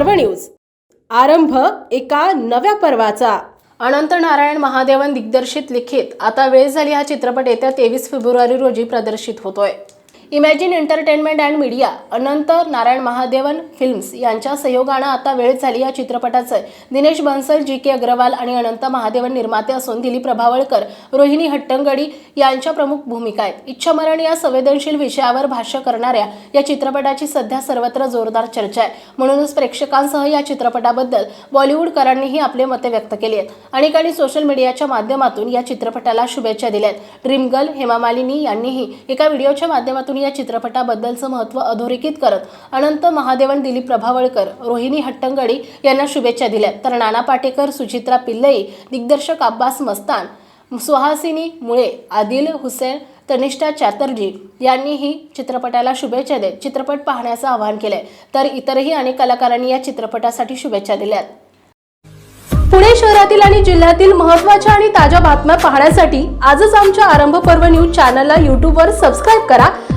सर्व न्यूज. आरंभ एका नव्या पर्वाचा. अनंत नारायण महादेवन दिग्दर्शित लिखित. आता वेळ झाली हा चित्रपट येत्या तेवीस फेब्रुवारी रोजी प्रदर्शित होतोय. Imagine Entertainment and Media Anant Narayan Mahadevan films यांच्या सहयोगानं आता वेळ झाली या चित्रपटाचं. दिनेश बन्सल जी के अग्रवाल आणि अनंत महादेवन निर्माते असून दिलीप प्रभावळकर रोहिणी हट्टंगडी यांच्या प्रमुख भूमिका आहेत. इच्छामरण या संवेदनशील विषयावर भाष्य करणाऱ्या या चित्रपटाची सध्या सर्वत्र जोरदार चर्चा आहे. म्हणूनच प्रेक्षकांसह या चित्रपटाबद्दल बॉलिवूडकरांनीही आपले मते व्यक्त केली आहेत. अनेकांनी सोशल मीडियाच्या माध्यमातून या चित्रपटाला शुभेच्छा दिल्या आहेत. ड्रीम गर्ल हेमा मालिनी यांनीही एका व्हिडिओच्या माध्यमातून या चित्रपटाबद्दलचं महत्त्व अधोरेखित करत अनंत महादेवन दिलीप प्रभावळकर रोहिणी हट्टंगडी यांना शुभेच्छा दिल्या. तर नाना पाटेकर सुचित्रा पिल्लई दिग्दर्शक अब्बास मस्तान सुहासिनी मुळे आदिल हुसेन तनिष्ठा चॅटर्जी यांनीही चित्रपटाला शुभेच्छा देत चित्रपट पाहण्याचं आवाहन केलंय. तर इतरही अनेक कलाकारांनी या चित्रपटासाठी शुभेच्छा दिल्यात. पुणे शहरातील आणि जिल्ह्यातील महत्त्वाच्या आणि ताज्या बातम्या पाहण्यासाठी आजच आमच्या आरंभ पर्व न्यूज चॅनलला यूट्यूबवर सबस्क्राईब करा.